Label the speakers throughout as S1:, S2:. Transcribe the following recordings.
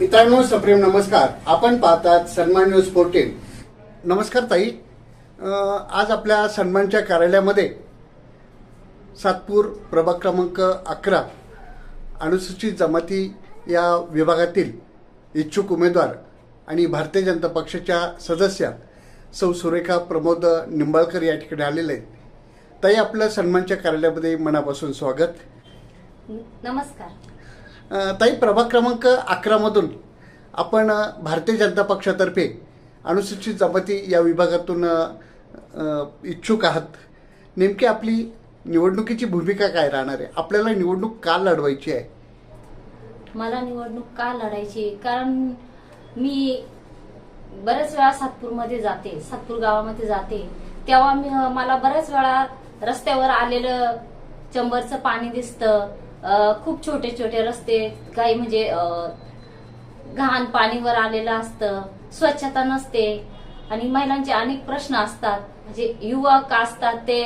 S1: मित्रांनो सप्रेम नमस्कार. आपण पाहतात सन्मान न्यूज फोर्टीन नमस्कार ताई. आज आपल्या सन्मानच्या कार्यालयामध्ये सातपूर प्रभाग क्रमांक अकरा अनुसूचित जमाती या विभागातील इच्छुक उमेदवार आणि भारतीय जनता पक्षाच्या सदस्या सौ सुरेखा प्रमोद निंबाळकर या ठिकाणी आलेले आहेत. ताई आपलं सन्मानच्या कार्यालयामध्ये मनापासून स्वागत.
S2: नमस्कार.
S1: ताई प्रभाग क्रमांक अकरामधून आपण भारतीय जनता पक्षातर्फे अनुसूचित जमाती या विभागातून इच्छुक आहात. नेमकी आपली निवडणुकीची भूमिका काय राहणार आहे? आपल्याला निवडणूक का लढवायची आहे?
S2: मला निवडणूक का लढायची कारण मी बऱ्याच वेळा सातपूरमध्ये जाते सातपूर गावामध्ये जाते. तेव्हा मी मला बऱ्याच वेळा रस्त्यावर आलेलं चंबरचं पाणी दिसतं. खूप छोटे छोटे रस्ते काही म्हणजे घाण पाणीवर आलेलं असतं स्वच्छता नसते. आणि महिलांचे अनेक प्रश्न असतात. म्हणजे युवक असतात ते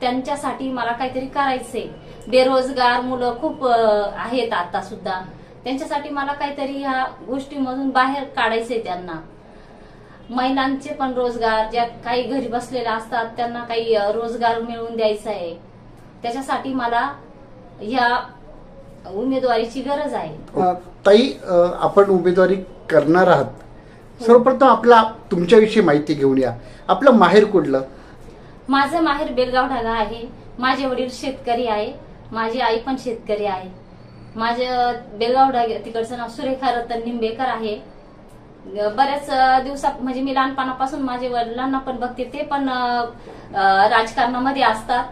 S2: त्यांच्यासाठी मला काहीतरी करायचंय. बेरोजगार मुलं खूप आहेत आता सुद्धा. त्यांच्यासाठी मला काहीतरी ह्या गोष्टीमधून बाहेर काढायचंय त्यांना. महिलांचे पण रोजगार ज्या काही घरी बसलेल्या असतात त्यांना काही रोजगार मिळवून द्यायचा आहे त्याच्यासाठी मला ह्या उमेदवारीची गरज आहे.
S1: ताई आपण उमेदवारी करणार आहात. सर्वप्रथम आपला तुमच्याविषयी माहिती घेऊन या. आपलं माहेर कुठलं?
S2: माझं माहेर बेलगाव ढागा आहे. माझे वडील शेतकरी आहे. माझी आई पण शेतकरी आहे. माझं बेलगाव ढागे तिकडचं नाव सुरेखा रतन निंबेकर आहे. बऱ्याच दिवसात म्हणजे मी लहानपणापासून माझे वडिलांना पण बघते. ते पण राजकारणामध्ये असतात.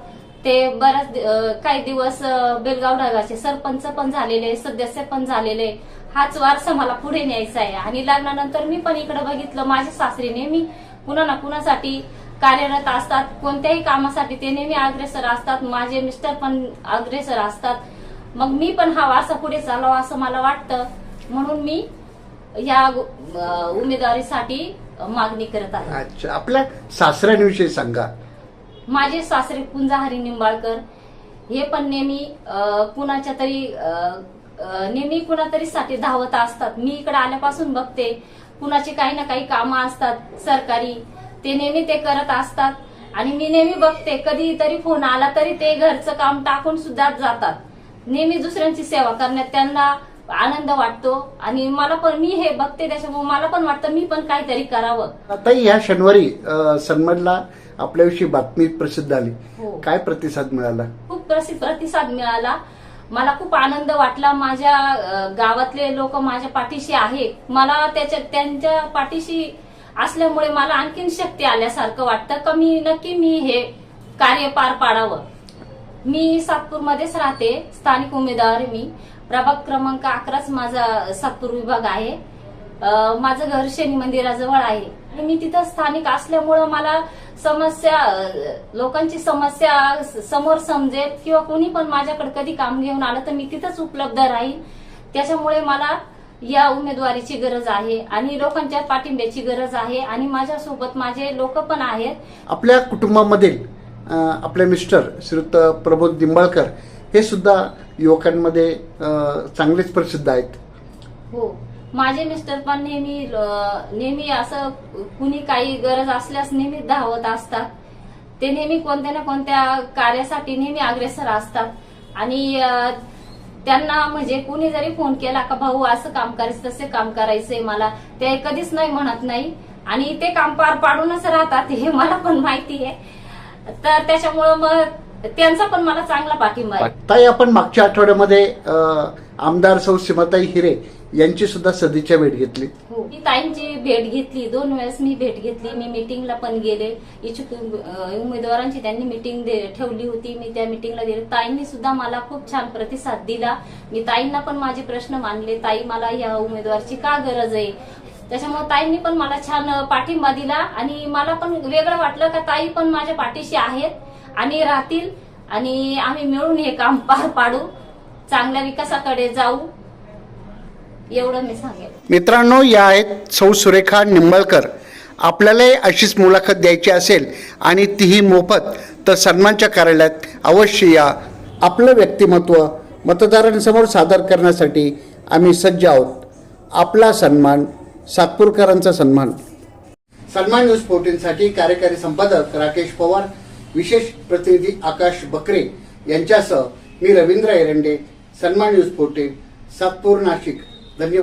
S2: ते बऱ्याच काही दिवस बेलगाव ढगाचे सरपंच पण झालेले सदस्य पण झालेले. हाच वारसा मला पुढे न्यायचा आहे. आणि लग्नानंतर मी पण इकडे बघितलं माझ्या सासरी नेहमी कुणा ना कुणासाठी कार्यरत असतात. कोणत्याही कामासाठी ते नेहमी अग्रेसर असतात. माझे मिस्टर पण अग्रेसर असतात. मग मी पण हा वारसा पुढे चालावा असं मला वाटतं. म्हणून मी या उमेदवारीसाठी मागणी करत आहे.
S1: अच्छा आपल्या सासऱ्यांविषयी सांगा.
S2: माझे सासरे कुंजाहरी निंबाळकर हे पण नेहमी कुणाच्या तरी नेहमी कुणातरी साठी धावत असतात. मी इकडे आल्यापासून बघते कुणाची काही ना काही कामं असतात सरकारी. ते नेहमी ते करत असतात. आणि मी नेहमी बघते कधीतरी फोन आला तरी ते घरचं काम टाकून सुद्धा जातात. नेहमी दुसऱ्यांची सेवा करण्यात त्यांना आनंद वाटतो. आणि मला पण मी हे बघते त्याच्यामुळे मला पण वाटतं मी पण काहीतरी करावं.
S1: आता या शनिवारी सन्मानला आपल्याविषयी बातमी प्रसिद्ध आली.
S2: हो.
S1: काय प्रतिसाद मिळाला?
S2: खूप प्रतिसाद मिळाला. मला खूप आनंद वाटला. माझ्या अं, गावातले लोक माझ्या पाठीशी आहेत. मला त्याच्या त्यांच्या पाठीशी असल्यामुळे मला आणखीन शक्ती आल्यासारखं वाटतं का मी नक्की मी हे कार्य पार पाडावं. मी सातपूरमध्येच राहते. स्थानिक उमेदवार मी. प्रभाग क्रमांक अकराच माझा सातपूर विभाग आहे. माझं घर शनी मंदिराजवळ आहे. आणि मी तिथं स्थानिक असल्यामुळं मला समस्या लोकांची समस्या समोर समजेल किंवा कोणी पण माझ्याकडे कधी काम घेऊन आलं तर मी तिथंच उपलब्ध राहील त्याच्यामुळे मला या उमेदवारीची गरज आहे आणि लोकांच्या पाठिंब्याची गरज आहे आणि माझ्यासोबत माझे लोक पण आहेत.
S1: आपल्या कुटुंबामधील आपले मिस्टर श्रीयुत प्रबोध निंबाळकर हे सुद्धा युवकांमध्ये चांगलेच प्रसिद्ध आहेत.
S2: हो. माझे मिस्टर पण नेहमी नेहमी असं कुणी काही गरज असल्यास नेहमी धावत असतात. ते नेहमी कोणत्या ना कोणत्या कार्यासाठी नेहमी अग्रेसर असतात. आणि त्यांना म्हणजे कुणी जरी फोन केला का भाऊ असं काम करायचं तसे काम करायचंय मला. ते कधीच नाही म्हणत नाही. आणि ते काम पार पाडूनच राहतात हे मला पण माहिती आहे. तर त्याच्यामुळं मग त्यांचा पण मला चांगला पाठिंबा आहे.
S1: ताई आपण मागच्या आठवड्यामध्ये आमदार सौ सीमाताई हिरे यांची सुद्धा सदिच्छा भेट घेतली.
S2: हो मी ताईंची भेट घेतली. दोन वेळेस मी भेट घेतली. मी मिटिंगला पण गेले. इच्छुक उमेदवारांची त्यांनी मिटिंग ठेवली होती. मी त्या मिटिंगला गेले. ताईंनी सुद्धा मला खूप छान प्रतिसाद दिला. मी ताईंना पण माझे प्रश्न मानले ताई मला या उमेदवारची का गरज आहे? त्याच्यामुळे ताईंनी पण मला छान पाठिंबा दिला. आणि मला पण वेगळं वाटलं का ताई पण माझ्या पाठीशी आहेत आणि राहतील. आणि आम्ही मिळून हे काम पार पाडू. चांगल्या विकासाकडे जाऊ. एवढं मी सांगेन
S1: मित्रांनो या आहेत सौ सुरेखा निंबळकर. आपल्यालाही अशीच मुलाखत द्यायची असेल आणि तीही मोफत तर सन्मानच्या कार्यालयात अवश्य या. आपलं व्यक्तिमत्व मतदारांसमोर सादर करण्यासाठी आम्ही सज्ज आहोत. आपला सन्मान सातपूरकरांचा सन्मान. सन्मान न्यूज फोर्टीनसाठी कार्यकारी संपादक राकेश पवार विशेष प्रतिनिधी आकाश बकरे यांच्यासह मी Ravindra Erande Sanman news fourteen Satpur Nashik. Del mío.